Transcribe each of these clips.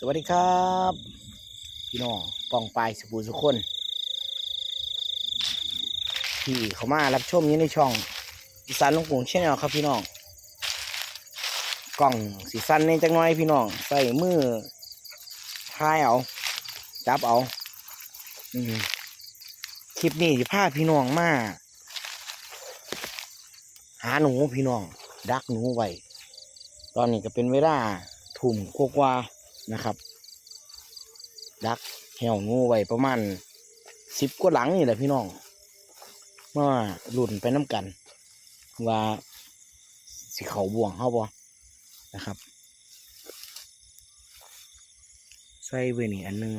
สวัสดีครับ พี่น้องปองปลายสุภูสุคน ที่เขามารับชมอยู่ในช่องอีสานลุงกุ้งชแนลครับพี่น้องกล่องสีสันในจังน้อยพี่น้องใส่มือทายเอา จับเอา อืมคลิปนี้จะพาพี่น้องมาหาหนูพี่น้อง ดักหนูไว้ตอนนี้ก็เป็นเวลาทุ่มกว่า นะครับ ดักแหวงูไว้ประมาณสิบกว่าหลังนี่แหละพี่น้องมาหลุ่นไปน้ำกัน ว่าสิเขาบ่วงเขาบ่นะครับ ใส่ไว้นี่อันนึง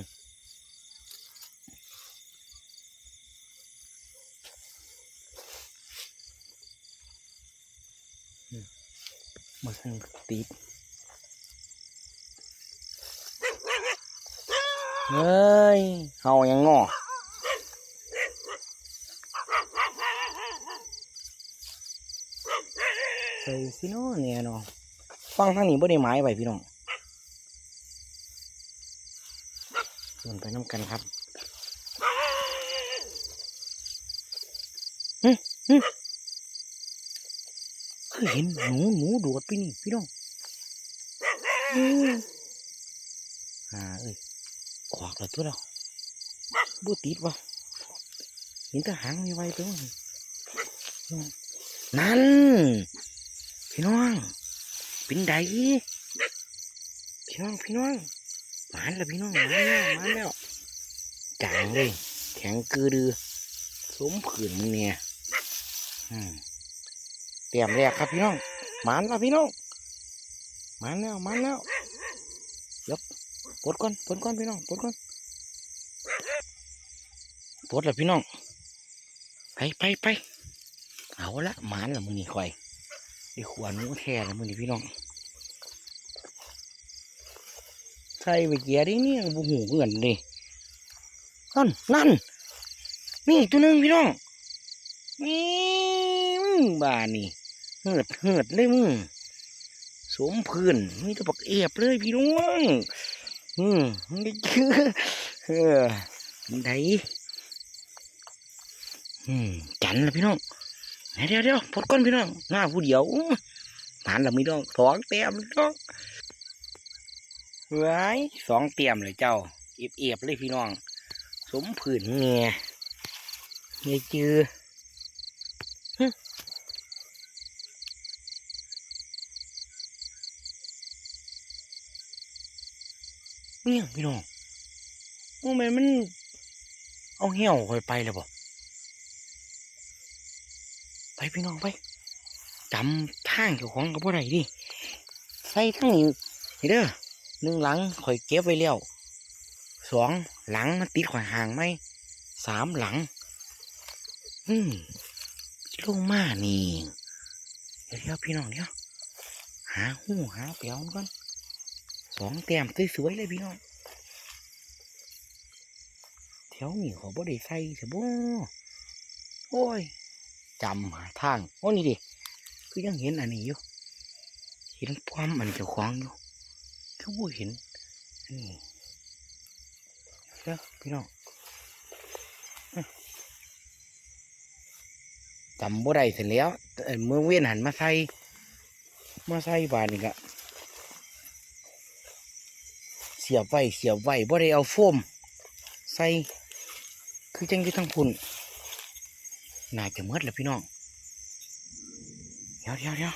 มาสั่งติด เฮ้ยเฮายังงอใส่สิเนาะเนี่ยเนาะฟังทางนี้บ่ได้หมายไว้พี่น้องส่วนไปน้ำกันครับหึหึคือเห็นหนูหนูโดดไปนี่พี่น้องอืมอ่าเอ้ย ขวากแล้วตัวเราบูติดวะเห็นแต่หางมีไวตัวนั่น พี่น้องเป็นไดพี่น้องพี่น้องหมานแล้วพี่น้องหมานแล้วหมานแล้วจางเลยแข็งกือดือสมผืนมึงเนี่ยเตรียมแรกครับพี่น้องหมานแล้วพี่น้องหมานแล้วหมานแล้วยบ ปลดก่อนปลดก่อนพี่น้องปลดก่อนปลดล้วพี่น้อง ไปไปไปเอาละหมานละมือนี่คอยไอ้ขวานหนูแท้ละมือนี่พี่น้องใส่ไปเกียร์ดิเนี่ยบุหูเงินดินั่นนั่นนี่ตัวหนึงพี่น้องนี่มึงบ้านี่เหือดเหือดเลยมึงสมพื้นนี่ตะบักเอียบเลยพี่น้อง อืมนี่คือเออเป็นไดอืมจันละพี่น้องเดี๋ยวเดี๋ยวพดก้อนพี่น้องหน้าผู้เดียวอู้ผ่านละพี่น้องสองเตียมพี่น้องไว้สองเตียมเลยเจ้าเอียบเอียบเลยพี่น้อง สมผืนเงียเงียจือ เนี่ยพี่น้องโอ้แม่นมัน เอาเหี่ยวคอยไปเลยบ่ไปพี่น้องไปจำทางเจ้าของกับบ่ได้ดิใส่ทั้งนี้เด้อหนึ่งหลังข่อยเก็บไว้แล้วสองหลังมันติดข่อยห่างไหมสามหลัง อืมลงมานี่เดี๋ยวพี่น้องเดี๋ยวหาหูหาเปียวก่อน สองแต้มสวยๆเลยพี่น้องแถวนี้เขาบ่ได้ใส่สบ่โอ้ยจำหาทางโอ้นี่ดิคือยังเห็นอันนี้อยู่เห็นความมันเจ้าของอยู่คือบ่เห็นอันนี้เด้อพี่น้องจำบ่ได้เสร็จแล้วเอ่อเมื่อเวียนหันมาใส่มาใส่บานนี่กะเสียบไว้เสียบไว้บ่ได้เอาโฟมใส่คือจังอยู่ทั้งพุ่นน่าจะเมดแล้วพี่น้องเดี๋ยวเดี๋ยวเดี๋ยว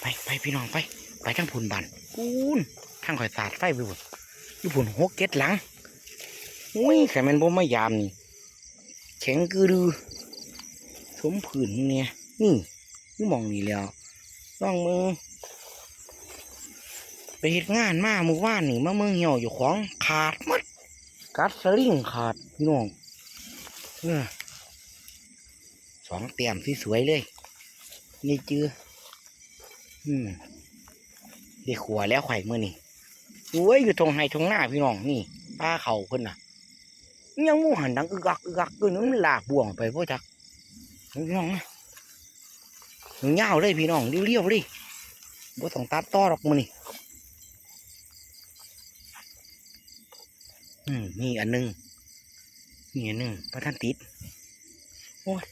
ไปไปพี่น้องไป ไปทั้งพุ่นบันปูนทางข่อยสาดไฟไปพุ่นอยู่พุ่นหกเก็ดหลังอุ้ยแข่มันบ่มายามนี่แข็งกือดือสมผืนเนี่ยนี่นี่มองนี่แล้วลองมือ ไปเฮ็ดงานมาเมื่อวานนี่มาเมืองเหี่ยวอยู่ของขาดหมดกัดสลิงขาดพี่น้องเออสองเตียมที่สวยๆเลย นี่จื้ออืมได้ขัวแล้วไข่เมื่อนี่โอ้ยอยู่ตรงไฮตรงหน้าพี่น้องนี่ป้าเขาเพิ่นน่ะยังมูหันดังอึกักอึกักตัวนึงมันลากบ่วงไปพ่อจักพี่น้องนะเงาวเลยพี่น้องเรียวๆเลยบ่ต้องตัดต่อหรอกมือนี่ อืมนี่อันนึงนี่อันนึงพระท่านติดโอ้ย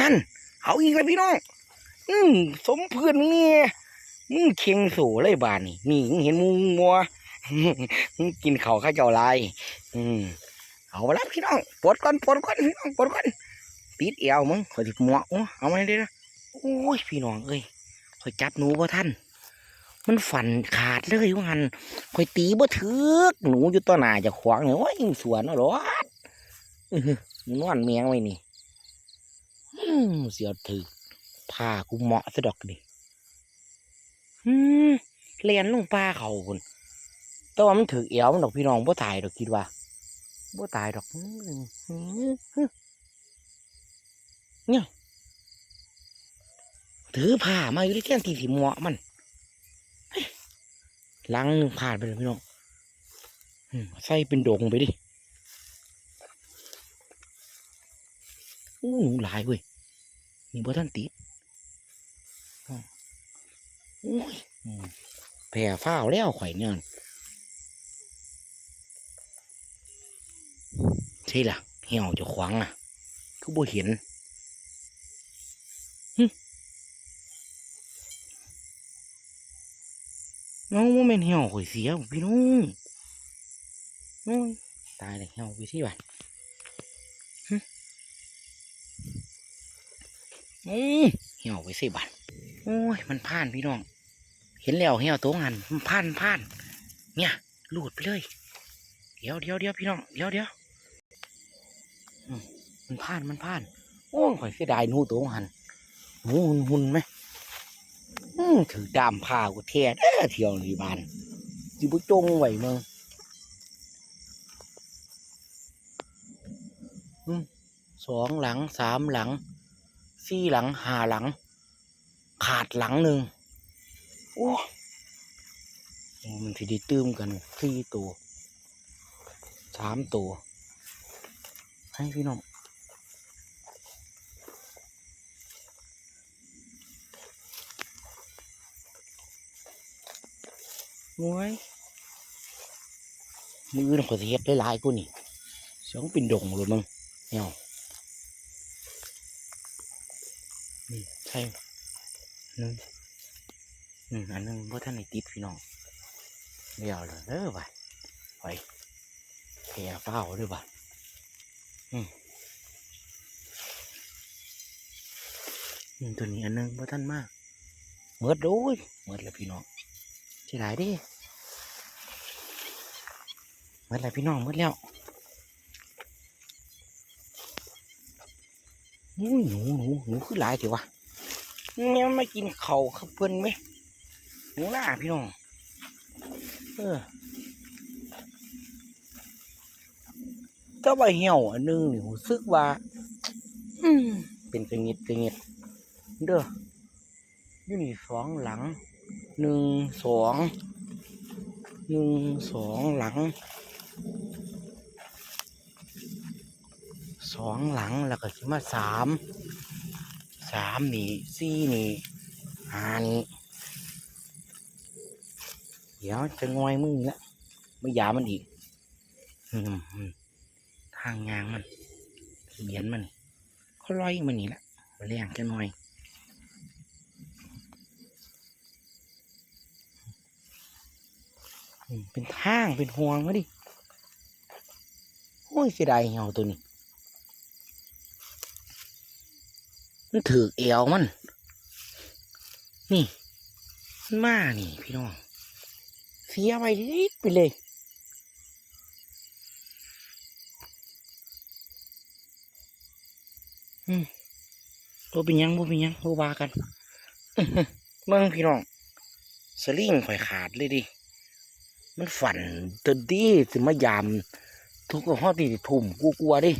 นั่น เอาอีกแล้วพี่น้อง อืมสมเพื่อนเนี่ยมึงเคียงโสเลยบานนี่นี่มึงเห็นมึงมัวมึงกินเขาข้าเจ้าลายอืมเอาไปแล้วพี่น้องปลดก่อนปลดก่อนพี่น้องปลดก่อนติดเอวมึงขอติดหมวกเอามาได้นะโอ้ยพี่น้องเอ้ยขอจับหนูบ่อท่าน มันฝันขาดเลยว่าหันข่อยตีบ่ถึกหนูอยู่ต่อหน้าจะขวางเนี่ยโอ้ยสวนเอาหรออื้อหือนอนเมียงไว้นี่เสียวถึกผ้ากูเหมาะซะดอกนี่เลียนลงปลาเขาคนแต่ว่ามันถือเอวมันดอกพี่น้องบ่ตายดอกคิดว่าบ่ตายดอกเนี่ยถือผ้ามาอยู่ที่แท่นที่สิเหมาะมัน ล้างหนึ่งผ่านไปเลยพี่น้องอืมใส่เป็นโด่งไปดิอู้หนูหลายเว้ยมีบ่ท่านติดอ้าวโอ้ยแผ่ฟ้าวแล้วข่อยเนี่ยใช่ล่ะเหี่ยวจะขวางอะก็บ่เห็น น้องว่าแม่นเหี่ยวข่อยเสียพี่น้องโอ้ยตายเลยเหี่ยวไปที่บ้านหึอืมเหี่ยวไปสิบ้านโอ้ยมันพ่านพี่น้อง เห็นแล้วเหี่ยวตัวงันมันพ่านพ่าน เนี่ยลูดไปเลย เดี๋ยวเดี๋ยวเดี๋ยวพี่น้องเดี๋ยวเดี๋ยวมันพ่านมันพ่าน โอ้ยข่อยเสียดายนูตัวหันหนูหุ่นหุนไหม ถือดามผ้ากูเทียเด้อเที่ยวนี่บ้านจิบุจงไว้มืองสองหลังสามหลังสี่หลังห้าหลัง ขาดหลังหนึ่งโอ้โมันสิได้ตื้มกันสี่ตัวสามตัวให้พี่น้อง โอ้ยมือน่ะขอยสิเฮ็ดได้หลายกูนี่สองเป็นดงเลยมึงเนี่ยนี่ใช่หนึ่งอืมอันหนึงเพราะท่านในติดพี่น้องเดี๋ยวเลยเด้อไปไปแผ่เฝ้าด้วยบ่ะอืมอืมตัวนี้อันหนึงเพราะท่านมากเมิดโอ้ยเมิดแล้วพี่น้องเสียดายเดิหมดแล้วพี่น้องหมดแล้วอุ้ยหนูหนูหนูคือหลายเถอะวะเนี่ยมันไม่กินเข่าวขับเพิ่นไหมหนูหน้าพี่น้อง เออก็ใบเหี่ยวอันหนึงนี่รู้สึกว่าอืมเป็นกระงิดกระงิดเด้ออยู่นี่สองหลัง หนึ่งสองหนึ่งสองหลังสองหลังแล้วก็สิมาสามสามนี่สี่นี่ห้านี่เดี๋ยวจะงอยมึงละไม่ยามันอีกทางยางมันเบียนมันเขาลอยมันนี่ละมาเลี้ยงจะหน่อย อืม เป็นทางเป็นห่วงมาดิโอ้ยเสียดายเหี่ยวตัวนี้ มันถือเอวมัน นี่มันมานี่ พี่น้อง เสียไปนิดไปเลยอืมตัวเป็นยังบ่เป็นยังบ่ว่ากันเมืองพี่น้อง สลิงข่อยขาดเลยดิ มันฝันจนดีสิมายาม ทุกข้อตีทุ่มกูกลัวดิ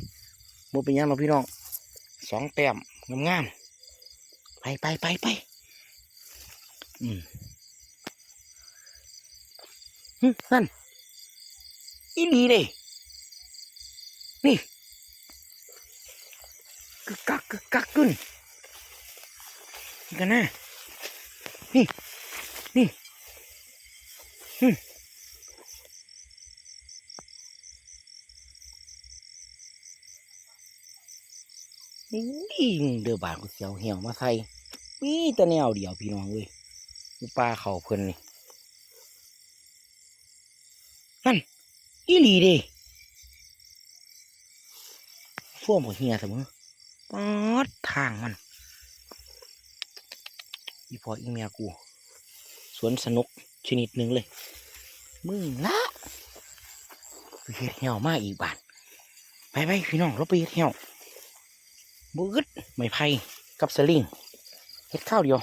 บ่เป็นยังเราพี่น้องสองแต้มงามๆไปไปไปไปอืมนั่นอีหลีเลยนี่กึกกักกึกกักขึ้นนี่กันนะนี่ นี่น นี่เดือบานกูเสียวเหี่ยวมาใส่มีแต่แนวเดียวพี่น้องเอ้ยปลาเขาเพิ่นนี่นั่นอีหลีเด้ฟ่วมหัวเหียเสมอปอดทางมัน อีพออีเมียกู สวนสนุกชนิดหนึ่งเลย มึงละเฮ็ดเหี่ยวมากอีกบาทไปไปพี่น้องเราไปเฮ็ดเหี่ยว บืดไม่ไผ่กับสลิงเห็ดข้าวเดียว